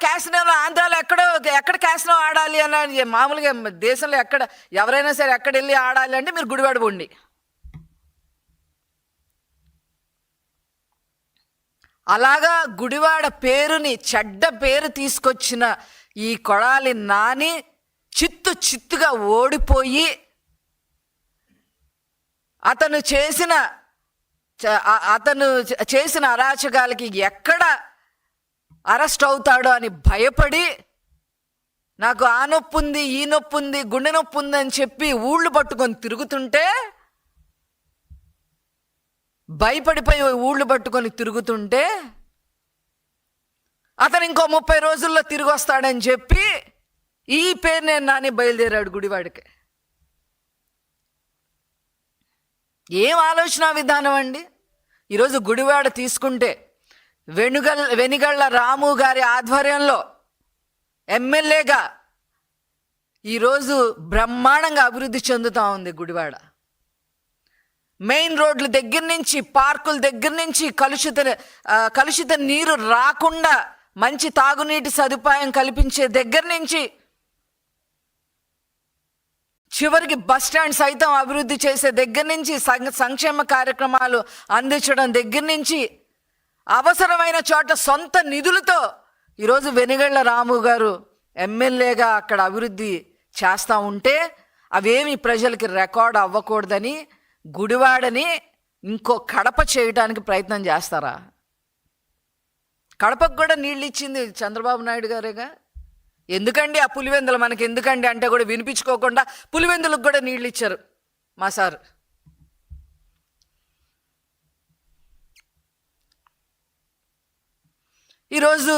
క్యాసినోలో ఆంధ్రాలో ఎక్కడో ఎక్కడ క్యాసినో ఆడాలి అని మామూలుగా దేశంలో ఎక్కడ ఎవరైనా సరే ఎక్కడ వెళ్ళి ఆడాలి అంటే మీరు గుడివాడ పోండి. అలాగా గుడివాడ పేరుని చెడ్డ పేరు తీసుకొచ్చిన ఈ కొడాలి నాని చిత్తు చిత్తుగా ఓడిపోయి అతను చేసిన అతను చేసిన అరాచకాలకి ఎక్కడ అరెస్ట్ అవుతాడో అని భయపడి నాకు ఆ నొప్పి ఉంది ఈ నొప్పి ఉంది గుండె నొప్పి ఉంది అని చెప్పి ఊళ్ళు పట్టుకొని తిరుగుతుంటే భయపడిపోయి ఊళ్ళు పట్టుకొని తిరుగుతుంటే అతను ఇంకో ముప్పై రోజుల్లో తిరిగి వస్తాడని చెప్పి ఈ పేరు నేను నాని బయలుదేరాడు గుడివాడికి. ఏం ఆలోచన విధానం అండి? ఈరోజు గుడివాడ తీసుకుంటే వెనుగల్ వెనిగళ్ళ రాము గారి ఆధ్వర్యంలో ఎమ్మెల్యేగా ఈరోజు బ్రహ్మాండంగా అభివృద్ధి చెందుతూ ఉంది గుడివాడ. మెయిన్ రోడ్ల దగ్గర నుంచి పార్కుల దగ్గర నుంచి కలుషిత కలుషిత నీరు రాకుండా మంచి తాగునీటి సదుపాయం కల్పించే దగ్గర నుంచి చివరికి బస్ స్టాండ్ సైతం అభివృద్ధి చేసే దగ్గర నుంచి సం- సంక్షేమ కార్యక్రమాలు అందించడం దగ్గర నుంచి అవసరమైన చోట సొంత నిధులతో ఈరోజు వెనుగళ్ళ రాము గారు ఎమ్మెల్యేగా అక్కడ అభివృద్ధి చేస్తూ ఉంటే అవేమి ప్రజలకి రికార్డ్ అవ్వకూడదని గుడివాడని ఇంకో కడప చేయడానికి ప్రయత్నం చేస్తారా? కడపకు కూడా నీళ్ళు ఇచ్చింది చంద్రబాబు నాయుడు గారేగా? ఎందుకండి ఆ పులివెందులు? మనకి ఎందుకండి అంటే కూడా వినిపించుకోకుండా పులివెందులకు కూడా నీళ్ళు ఇచ్చారు మా సార్. ఈరోజు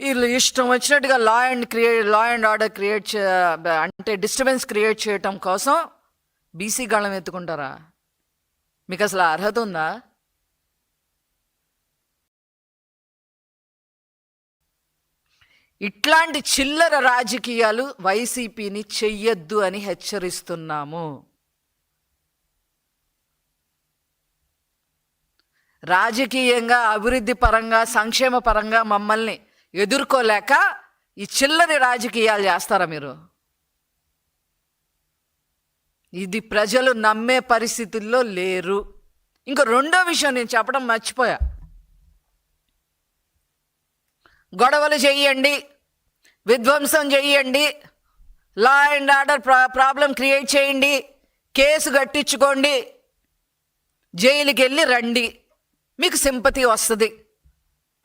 వీళ్ళు ఇష్టం వచ్చినట్టుగా law and create law and order create చే అంటే డిస్టర్బెన్స్ క్రియేట్ చేయటం కోసం బీసీ గళం ఎత్తుకుంటారా? మీకు అసలు అర్హత ఉందా? ఇట్లాంటి చిల్లర రాజకీయాలు వైసీపీని చెయ్యొద్దు అని హెచ్చరిస్తున్నాము. రాజకీయంగా అభివృద్ధి పరంగా సంక్షేమ పరంగా మమ్మల్ని ఎదుర్కోలేక ఈ చిల్లరి రాజకీయాలు చేస్తారా మీరు? ఇది ప్రజలు నమ్మే పరిస్థితుల్లో లేరు. ఇంకా రెండో విషయం నేను చెప్పడం మర్చిపోయా. గొడవలు చేయండి విధ్వంసం చేయండి లా అండ్ ఆర్డర్ ప్రా ప్రాబ్లం క్రియేట్ చేయండి కేసు కట్టించుకోండి జైలుకి వెళ్ళి రండి. మీకు సింపతి వస్తుంది.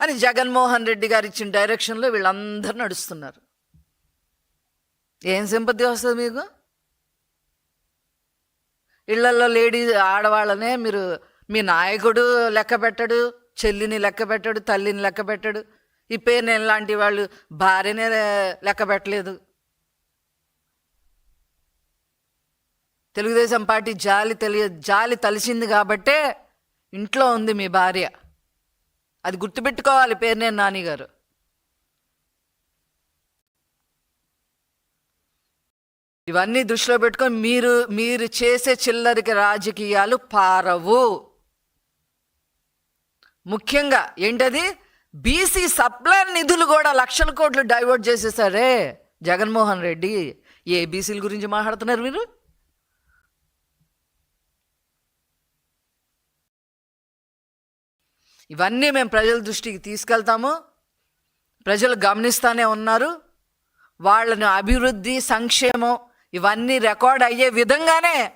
అని జగన్మోహన్ రెడ్డి గారు ఇచ్చిన డైరెక్షన్లో వీళ్ళందరూ నడుస్తున్నారు. ఏం సింపతి వస్తుంది మీకు? ఇళ్ళలో లేడీ ఆడవాళ్ళనే మీరు మీ నాయకుడు లెక్క పెట్టడు చెల్లిని లెక్క పెట్టడు తల్లిని లెక్క పెట్టడు. ఈ పేరు నేను లాంటి వాళ్ళు భార్యనే లెక్క పెట్టలేదు. తెలుగుదేశం పార్టీ జాలి తెలియ జాలి తలిసింది కాబట్టే ఇంట్లో ఉంది మీ భార్య. అది గుర్తుపెట్టుకోవాలి పేరునేని నానిగారు. ఇవన్నీ దృష్టిలో పెట్టుకొని మీరు మీరు చేసే చిల్లరికి రాజకీయాలు పారవు. ముఖ్యంగా ఏంటది? బీసీ సప్లై నిధులు కూడా లక్షల కోట్లు డైవర్ట్ చేసేసారే జగన్మోహన్ రెడ్డి. ఏ బీసీల గురించి మాట్లాడుతున్నారు మీరు? ఇవన్నీ మేము ప్రజల దృష్టికి తీసుకెళ్తాము. ప్రజలు గమనిస్తూనే ఉన్నారు. వాళ్ళని అభివృద్ధి సంక్షేమం ఇవన్నీ రికార్డ్ అయ్యే విధంగానే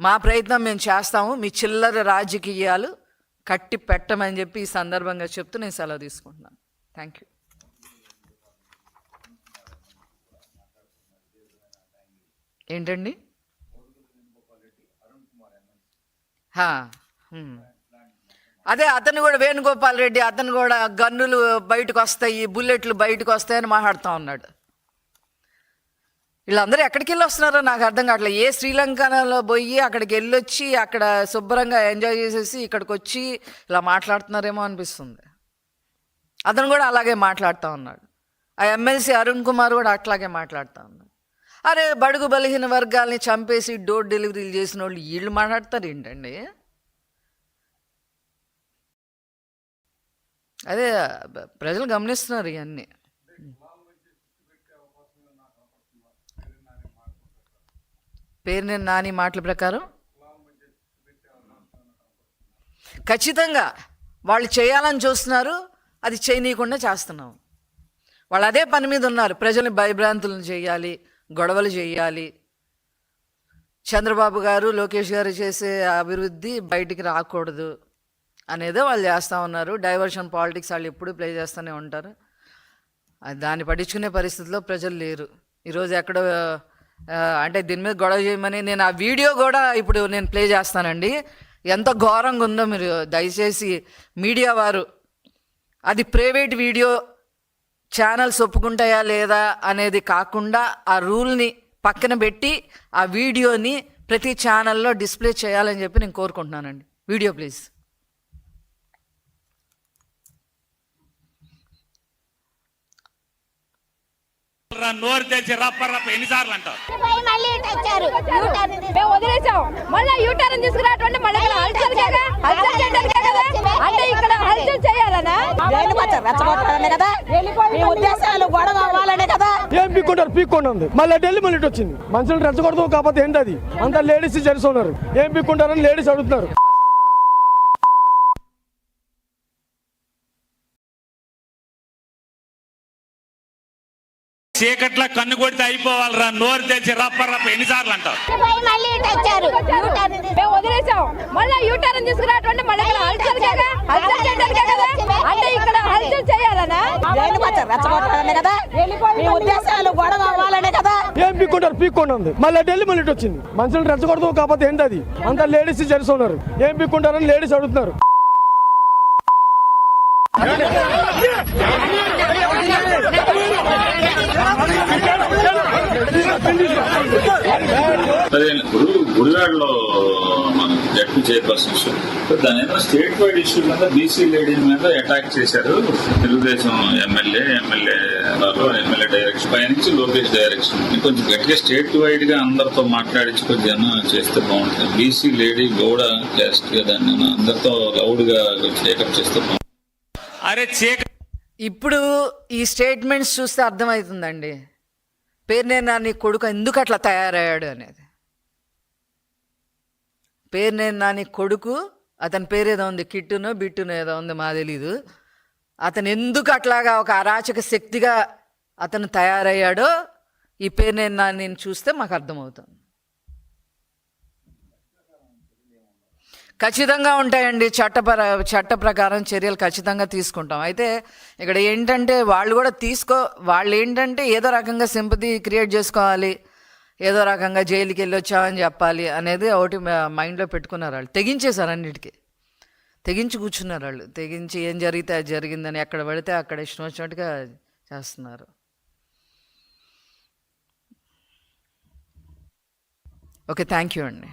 మా ప్రయత్నం మేము చేస్తాము. మీ చిల్లర రాజకీయాలు కట్టి పెట్టమని చెప్పి ఈ సందర్భంగా చెప్తూ నేను సెలవు తీసుకుంటున్నాను. థ్యాంక్ యూ ఏంటండి. అదే అతను కూడా వేణుగోపాల్ రెడ్డి అతను కూడా గన్నులు బయటకు వస్తాయి బుల్లెట్లు బయటకు వస్తాయని మాట్లాడుతూ ఉన్నాడు. వీళ్ళందరూ ఎక్కడికి వెళ్ళి వస్తున్నారో నాకు అర్థం కావట్లేదు ఏ శ్రీలంకలో పోయి అక్కడికి వెళ్ళొచ్చి అక్కడ శుభ్రంగా ఎంజాయ్ చేసేసి ఇక్కడికి వచ్చి ఇలా మాట్లాడుతున్నారేమో అనిపిస్తుంది. అతను కూడా అలాగే మాట్లాడుతూ ఉన్నాడు. ఆ ఎమ్మెల్సీ అరుణ్ కుమార్ కూడా అట్లాగే మాట్లాడుతూ ఉన్నాడు. అరే బడుగు బలహీన వర్గాల్ని చంపేసి డోర్ డెలివరీలు చేసిన వాళ్ళు వీళ్ళు మాట్లాడతారు ఏంటండి? అదే ప్రజలు గమనిస్తున్నారు ఇవన్నీ పేరు నేను నాని మాటల ప్రకారం? ఖచ్చితంగా వాళ్ళు చేయాలని చూస్తున్నారు అది చేయనీయకుండా చేస్తున్నాం. వాళ్ళు అదే పని మీద ఉన్నారు. ప్రజల్ని భయభ్రాంతులను చేయాలి గొడవలు చేయాలి. చంద్రబాబు గారు లోకేష్ గారు చేసే అభివృద్ధి బయటికి రాకూడదు. అనేదో వాళ్ళు చేస్తూ ఉన్నారు. డైవర్షన్ పాలిటిక్స్ వాళ్ళు ఎప్పుడూ ప్లే చేస్తూనే ఉంటారు. అది దాన్ని పట్టించుకునే పరిస్థితిలో ప్రజలు లేరు. ఈరోజు ఎక్కడో అంటే దీని మీద గొడవ చేయమని నేను ఆ వీడియో కూడా ఇప్పుడు నేను ప్లే చేస్తానండి. ఎంత ఘోరంగా ఉందో మీరు దయచేసి మీడియా వారు అది ప్రైవేట్ వీడియో ఛానల్స్ ఒప్పుకుంటాయా లేదా అనేది కాకుండా ఆ రూల్ని పక్కన పెట్టి ఆ వీడియోని ప్రతి ఛానల్లో డిస్ప్లే చేయాలని చెప్పి నేను కోరుకుంటున్నానండి. వీడియో ప్లీజ్ నోరు తెచ్చి రప్ప రప్ప ఎన్నిసార్లు అంటారు పోయి మళ్ళీ ఇటు వచ్చారు యూటర్న్ తీసుకుని. మేము వదిలేసాం. మళ్ళీ యూటర్న్ తీసుకురావటం మళ్ళీ ఇక్కడ హల్చల్ కదా? హల్చల్ చేయడానికే కదా? అంటే ఇక్కడ హల్చల్ చేయాలనా? జైలుకి వచ్చారు రెచ్చగొట్టాలనే కదా మీ ఉద్దేశాలు గొడవ అవ్వాలనే కదా? ఏం పీక్కుంటారు? పీక్కుండా ఉంది మళ్ళీ ఢిల్లీ మళ్ళీ ఇటు వచ్చింది. మనుషులు రెచ్చగొడతాం కాకపోతే ఏంటి అది? అంతా లేడీస్ జెంట్స్ ఉన్నారు. ఏం పీక్కుంటారని లేడీస్ అడుగుతున్నారు. చీకట్లో కన్ను కొడితే అయిపోవాలిరా. నోరు తెచ్చి రప్ప రప్ప ఎన్నిసార్లు అంటారు ఏం పీక్కుంటారు? మళ్ళీ ఢిల్లీ మళ్ళీ వచ్చింది. మనుషులు రెచ్చగొడతాం కాకపోతే ఏంటి అది అంతా లేడీస్ జెంట్స్ ఉన్నారు. ఏం పీక్కుంటారని లేడీస్ అడుగుతున్నారు. ఇప్పుడు గుడివాడలో మన జడ్పీ చైర్పర్సన్ ఇష్యూ దాని ఏదో స్టేట్ వైడ్ ఇష్యూ మీద బీసీ లేడీ మీద అటాక్ చేశారు Telugu Desam MLA MLA MLA direction పైనుంచి లోకేష్ డైరెక్షన్ కొంచెం గట్టిగా స్టేట్ వైడ్గా అందరితో మాట్లాడించి కొంచెం చేస్తే బాగుంటుంది. బీసీ లేడీ గౌడ క్యాస్ట్గా దాన్ని అందరితో లౌడ్గా టేకప్ చేస్తే బాగుంటుంది. అరే చీక ఇప్పుడు ఈ స్టేట్మెంట్స్ చూస్తే అర్థమవుతుందండి. పేరు నీ నాని కొడుకు ఎందుకు అట్లా తయారయ్యాడు అనేది. పేరు నీ నాని కొడుకు అతని పేరు ఏదో ఉంది కిట్టునో బిట్టునో ఏదో ఉంది మా తెలీదు. అతను ఎందుకు అట్లాగా ఒక అరాచక శక్తిగా అతను తయారయ్యాడో ఈ పేరు నేను చూస్తే మాకు అర్థమవుతుంది. ఖచ్చితంగా ఉంటాయండి చట్టపర చట్ట ప్రకారం చర్యలు ఖచ్చితంగా తీసుకుంటాం. అయితే ఇక్కడ ఏంటంటే వాళ్ళు కూడా తీసుకో వాళ్ళు ఏంటంటే ఏదో రకంగా సింపతి క్రియేట్ చేసుకోవాలి ఏదో రకంగా జైలుకి వెళ్ళి వచ్చామని చెప్పాలి అనేది ఒకటి మైండ్లో పెట్టుకున్నారు వాళ్ళు. తెగించేశారు అన్నిటికీ. తెగించి కూర్చున్నారు వాళ్ళు. తెగించి ఏం జరిగితే అది జరిగిందని ఎక్కడ పడితే అక్కడ ఇష్టం వచ్చినట్టుగా చేస్తున్నారు. ఓకే థ్యాంక్ యూ అండి.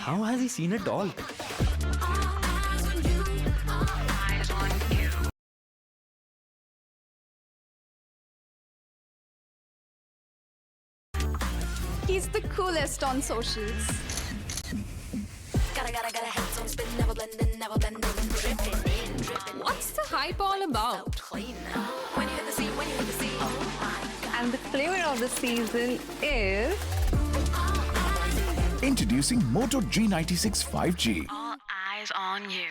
How has he seen a doll? He's the coolest on socials. What's the hype all about? And the flavor of the season is Introducing Moto G96 5G. all eyes on you.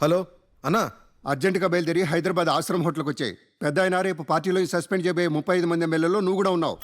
Hello అన్నా అర్జెంటుగా బయలుదేరి హైదరాబాద్ ఆశ్రమ్ హోటల్కి వచ్చాయి పెద్ద అయినా రేపు పార్టీలో suspend చేయబోయే ముప్పై ఐదు మంది ఎమ్మెల్యేలో నువ్వు కూడా ఉన్నావు